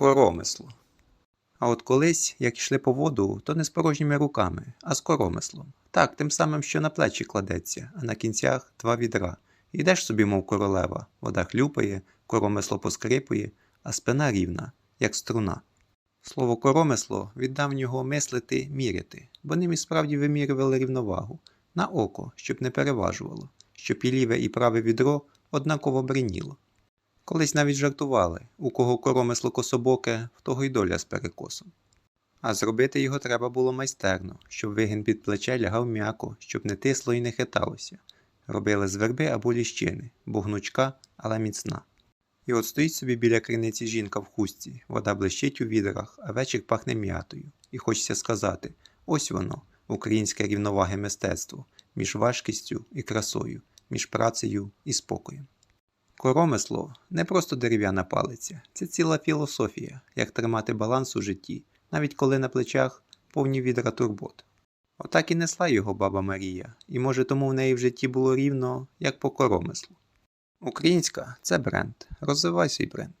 Коромисло. А от колись, як йшли по воду, то не з порожніми руками, а з коромислом. Так, тим самим, що на плечі кладеться, а на кінцях два відра. Йдеш собі, мов королева, вода хлюпає, коромисло поскрипує, а спина рівна, як струна. Слово коромисло від давнього мислити міряти, бо ним і справді вимірювали рівновагу на око, щоб не переважувало, щоб і ліве і праве відро однаково бриніло. Колись навіть жартували, у кого коромисло кособоке, в того й доля з перекосом. А зробити його треба було майстерно, щоб вигін під плече лягав м'яко, щоб не тисло і не хиталося. Робили з верби або ліщини, бо гнучка, але міцна. І от стоїть собі біля криниці жінка в хустці, вода блищить у відрах, а вечір пахне м'ятою. І хочеться сказати: ось воно, українське рівноваги мистецтво, між важкістю і красою, між працею і спокоєм. Коромисло не просто дерев'яна палиця, це ціла філософія, як тримати баланс у житті, навіть коли на плечах повні відра турбот. Отак і несла його баба Марія, і може тому в неї в житті було рівно, як по коромислу. Українська це бренд. Розвивай свій бренд.